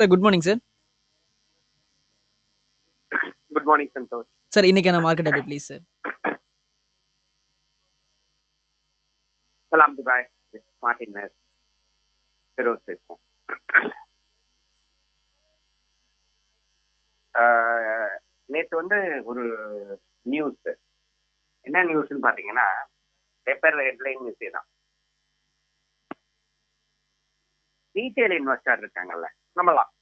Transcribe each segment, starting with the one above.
Sir good morning sir good morning Santhosh sir இன்னைக்கான market update please sir சலாம் Dubai Martin மேர் ஃபெரோஸ் பேசுவோம் நேற்று வந்து ஒரு நியூஸ் என்ன நியூஸ்னு பார்த்தீங்கன்னா பேப்பர் ஹெட்லைன் நியூஸே தான் ரீட்டைல் இன்வெஸ்டர் இருக்காங்கல்ல நம்மளாம்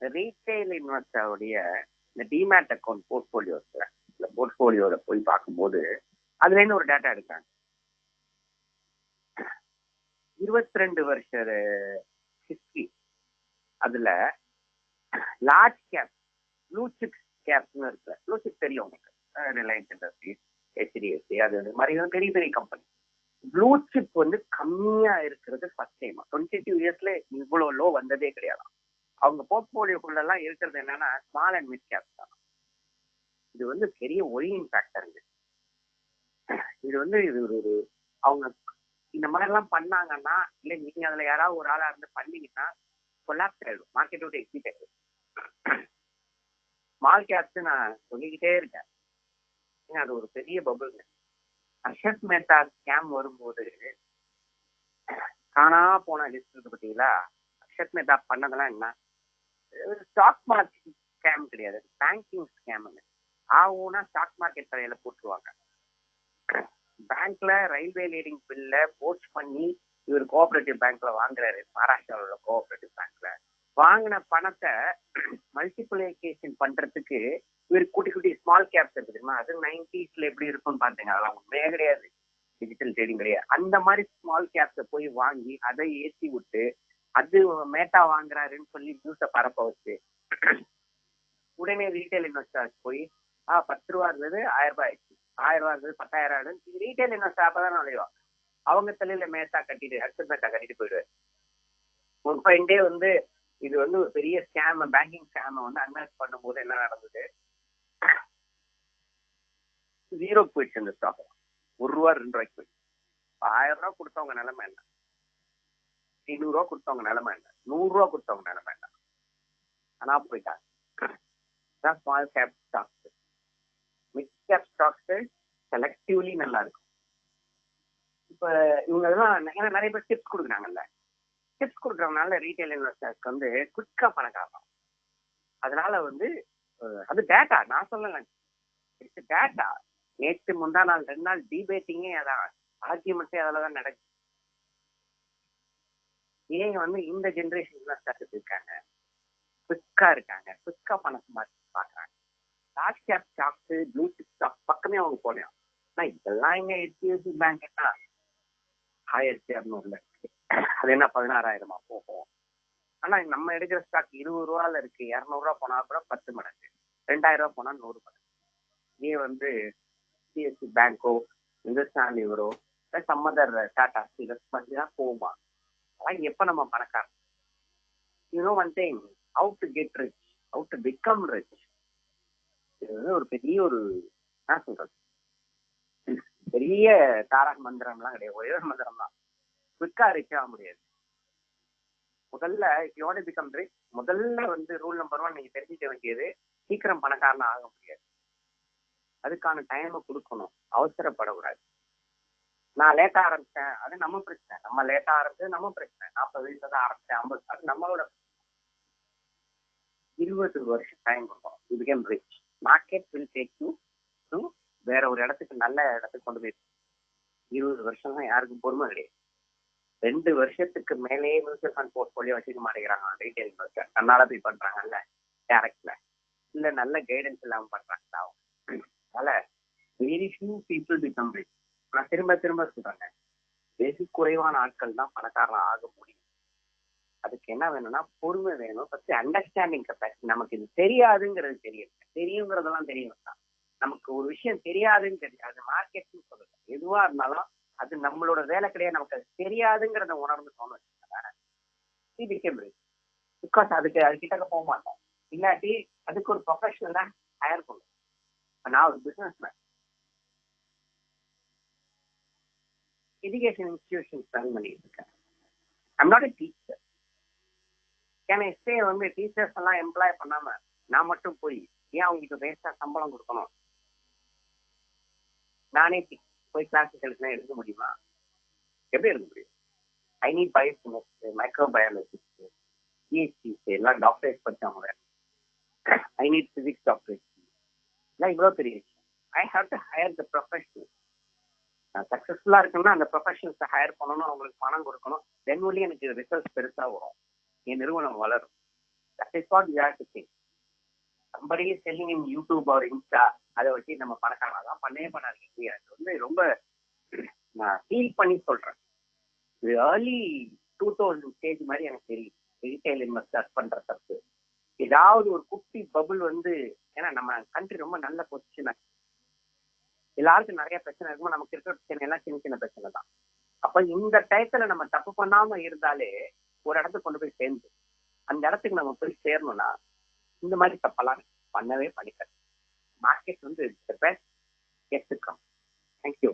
ரீட்டைல் இன்வெஸ்டருடைய இந்த டிமேட் அக்கௌண்ட் போர்ட்ஃபோலியோஸ் இந்த போர்ட்ஃபோலியோவில் போய் பார்க்கும்போது அதுல இருந்து ஒரு டேட்டா எடுக்காங்க இருபத்தி ரெண்டு வருஷ ஹிஸ்டரி அதுல லார்ஜ் கேப் ப்ளூ சிப் கேப்னு இருக்கு ப்ளூ சிப் தெரியும் உங்களுக்கு. ரிலையன்ஸ் இண்டஸ்ட்ரீஸ் ஹெச்டிஎஃப்சி அது மாதிரி பெரிய பெரிய கம்பெனி ப்ளூ சிப் வந்து கம்மியா இருக்கிறது ஃபர்ஸ்ட் டைம் டுவெண்ட்டி டூ இயர்ஸ்ல இவ்வளவு லோ வந்ததே கிடையாது. அவங்க போர்ட்போலியோக்குள்ள எல்லாம் இருக்கிறது என்னன்னா ஸ்மால் அண்ட் மிட் கேப் தான். இது வந்து பெரிய ஒரியின் ஃபேக்டருங்க இது. வந்து இது ஒரு ஒரு அவங்க இந்த மாதிரி எல்லாம் பண்ணாங்கன்னா இல்ல நீங்க அதுல யாராவது ஒரு ஆளா இருந்து பண்ணீங்கன்னா கொலாப்ஸ் ஆயிடும். மார்க்கெட் விட்டு எக்ஸிட் ஆயிடும். ஸ்மால் கேப்ஸ் நான் சொல்லிக்கிட்டே இருக்கேன். அது ஒரு பெரிய பபுள்ங்க அஷத் மேத்தா ஸ்கேம் வரும்போது காணா போன லிஸ்ட் இருக்கு பார்த்தீங்களா அர்ஷத் மேத்தா பண்ணதெல்லாம் என்ன? ஸ்டாக் மார்க்கெட் ஸ்கேம் கிடையாது. பேங்கிங் ஸ்கேமுங்க ஆகும்னா ஸ்டாக் மார்க்கெட் தலையில போட்டுருவாங்க. பேங்க்ல ரயில்வே லீடிங் பில்ல போஸ்ட் பண்ணி இவர் கோஆபரேட்டிவ் பேங்க்ல வாங்குறாரு. மகாராஷ்டிராவில் உள்ள கோஆபரேட்டிவ் பேங்க்ல வாங்கின பணத்தை மல்டிபிளிகேஷன் பண்றதுக்கு இவர் குட்டி குட்டி ஸ்மால் கேப் தெரியுமா? அது நைன்டிஸ்ல எப்படி இருக்கும்னு பாத்தீங்க அதெல்லாம் உண்மையே கிடையாது. டிஜிட்டல் ட்ரேடிங் கிடையாது. அந்த மாதிரி ஸ்மால் கேப்ஸ போய் வாங்கி அதை ஏற்றி விட்டு அது மேட்டா வாங்குறாருன்னு சொல்லி நியூஸ பரப்ப வச்சு உடனே ரீட்டைல் இன்வெஸ்டர்ஸ் போய் ஆஹ் பத்து ரூபா இருந்தது ஆயிரம் ரூபாய் ஆயிடுச்சு. ஆயிரம் ரூபா இருந்தது பத்தாயிரம் ஆயிடும் ரீட்டைல் இன்வெஸ்டர் அப்பதான் நுழைவாங்க. அவங்க தலையில மேட்டா கட்டிட்டு அக்சர் மேட்டா கட்டிட்டு போயிடுவாரு. ஒரு பாயிண்டே வந்து இது வந்து ஒரு பெரிய ஸ்கேம் பேங்கிங் ஸ்கேம் வந்து அனலைஸ் பண்ணும்போது என்ன நடந்தது? ஜீரோக்கு போயிடுச்சு இந்த ஸ்டாக் ஒரு ரூபா ரெண்டு ரூபாய்க்கு போயிடுச்சு. ஆயிரம் ரூபா கொடுத்தவங்க நிலைமை என்ன? ஐநூறு ரூபா கொடுத்தவங்க நிலைமை என்ன? நூறு ரூபா கொடுத்தவங்க நிலைமை என்ன? ஆனா போயிட்டாங்க small cap stocks mid cap stocks selectively நல்லா இருக்கும். இப்ப இவங்க எல்லாம் ஏன்னா நிறைய பேர் டிப்ஸ் கொடுக்குறாங்கல்ல. டிப்ஸ் கொடுக்குறதுனால ரீட்டைல் இன்வெஸ்டர்ஸ்க்கு வந்து குயிக்கா பணக்காரம் அதனால வந்து அது டேட்டா நான் சொல்லல. இட்ஸ் டேட்டா நேற்று முந்தா நாள் ரெண்டு நாள் டிபேட்டிங்கே அதான் ஆர்கியூமெண்ட்டே அதில் தான் நடக்குது. ஏன் வந்து இந்த ஜென்ரேஷன் இன்வெஸ்டர்ஸ் இருக்காங்க? குவிக்கா இருக்காங்க. குவிக்கா பணம் சம்பாதிச்சு பாக்குறாங்க large cap stocks blue chip stock பக்கமே அவங்க போகலாம் ஆனா இதெல்லாம் எங்க ஹெச்டிஎஃப்சி பேங்க் என்ன ஆயிரத்தி இரநூறுல இருக்கு. அது என்ன பதினாறாயிரமா? போகும் ஆனா நம்ம எடுக்கிற ஸ்டாக் இருபது ரூபால இருக்கு. இரநூறுவா போனா கூட பத்து மடங்கு. ரெண்டாயிரம் ரூபா போனா நூறு மடங்கு. இதே வந்து ஹெச்டிஎஃப்சி பேங்கோ இந்துஸ்தான் லிவரோ சம்மதர் டாடா ஸ்டீல்ஸ் பண்ணி தான் போகுமா அதான் எப்ப நம்ம பணக்காரன்? You know one thing how to get rich how to become rich இது வந்து ஒரு பெரிய ஒரு என்ன சொல்றது? பெரிய தாரக மந்திரம்லாம் கிடையாது ஒரே ஒரு மந்திரம் தான் குவிக்கா ரிச் ஆக முடியாது. முதல்ல யோட பிகம் ரிச் முதல்ல வந்து ரூல் நம்பர் ஒன் நீங்க தெரிஞ்சுக்க வேண்டியது சீக்கிரம் பணக்காரனா ஆக முடியாது. அதுக்கான டைமை கொடுக்கணும். அவசரப்படக்கூடாது. நான் லேட்டா ஆரம்பிச்சேன். அது நம்ம பிரச்சனை. நம்ம லேட்டா ஆரம்பிச்சது நம்ம பிரச்சனை. நாற்பது வயசுல தான் ஆரம்பிச்சேன் ஐம்பது. அது நம்மளோட இருபது வருஷம் டைம் கொடுக்கும் you become rich market will take you to வேற ஒரு இடத்துக்கு நல்ல இடத்துக்கு கொண்டு போய் இருபது வருஷம் தான் யாருக்கும் பொறுமை கிடையாது ரெண்டு வருஷத்துக்கு மேலேயே மியூச்சுவல் ஃபண்ட் போர்ட்ஃபோலியோ வச்சுக்க மாட்டேங்கிறாங்க. ரீட்டைல் இன்வெஸ்டர் தன்னால போய் பண்றாங்கல்ல டேரக்ட்ல இல்ல நல்ல கைடன்ஸ் இல்லாம பண்றாங்களா அதனால very few people become rich நான் திரும்ப திரும்ப சொல்றேங்க. வெகு குறைவான ஆட்கள் தான் பணக்காரன் ஆக முடியும். அதுக்கு என்ன வேணும்னா பொறுமை வேணும். ஃபர்ஸ்ட் அண்டர்ஸ்டாண்டிங் கெப்பாசிட்டி நமக்கு இது தெரியாதுங்கிறது தெரியும். தெரியுங்கிறதெல்லாம் தெரியும் தான் நமக்கு ஒரு விஷயம் தெரியாதுன்னு தெரியும். அது மார்க்கெட்னு சொல்லுங்க எதுவா இருந்தாலும் அது நம்மளோட வேலை கிடையாது. நமக்கு அது தெரியாதுங்கிறத உணர்ந்து சொன்னோம் பிகாஸ் அதுக்கு அது கிட்டக்க போக மாட்டோம். இல்லாட்டி அதுக்கு ஒரு ப்ரொஃபஷனலா ஹயர் பண்ணும் இப்ப நான் ஒரு businessman education institution run பண்ணிட்டு இருக்கேன் ஐம் நாட் எ டீச்சர் ஏன்னா ஸ்டே வந்து டீச்சர்ஸ் எல்லாம் எம்ப்ளாய் பண்ணாம நான் மட்டும் போய் ஏன் அவங்களுக்கு வேஸ்டா சம்பளம் கொடுக்கணும்? நானே போய் கிளாஸஸ் எடுக்க முடியுமா? எப்படி எடுக்க முடியும்? I need biochemist microbiologist PhDs எல்லாம் டாக்டரேட் படிச்சவங்க ஐ நீட் பிசிக்ஸ் டாக்டரேட் இல்லை இவ்வளோ பெரிய விஷயம். I have to hire the professional நான் சக்ஸஸ்ஃபுல்லாக இருக்கணும்னா அந்த ப்ரொஃபஷனல்ஸை ஹையர் பண்ணணும் அவங்களுக்கு பணம் கொடுக்கணும். தென் ஒன்லி எனக்கு ரிசல்ட்ஸ் பெருசாக வரும். என் நிறுவனம் வளரும். That is what you have to think somebody selling in YouTube or Insta அதை வச்சு நம்ம பணக்காரன் தான் பண்ணவே பண்ணாதீங்க. எனக்கு வந்து ரொம்ப நான் ஃபீல் பண்ணி சொல்கிறேன் இது ஏர்லி டூ தௌசண்ட் ஸ்டேஜ் மாதிரி எனக்கு தெரியும். ரீட்டைல் இன்வெஸ்டர் பண்ணுற தப்பு. ஏதாவது ஒரு குட்டி பபுள் வந்து ஏன்னா நம்ம கண்ட்ரி ரொம்ப நல்ல பொசிஷன் எல்லாருக்கும் நிறைய பிரச்சனை இருக்குமோ நமக்கு இருக்கிற பிரச்சனை எல்லாம் சின்ன சின்ன பிரச்சனை தான். அப்ப இந்த டயத்துல நம்ம தப்பு பண்ணாம இருந்தாலே ஒரு இடத்துக்கு கொண்டு போய் சேர்ந்து அந்த இடத்துக்கு நம்ம போய் சேரணும்னா இந்த மாதிரி தப்பெல்லாம் பண்ணவே பண்ணிக்காது மார்க்கெட் வந்து பெஸ்ட் கெட் தேங்க்யூ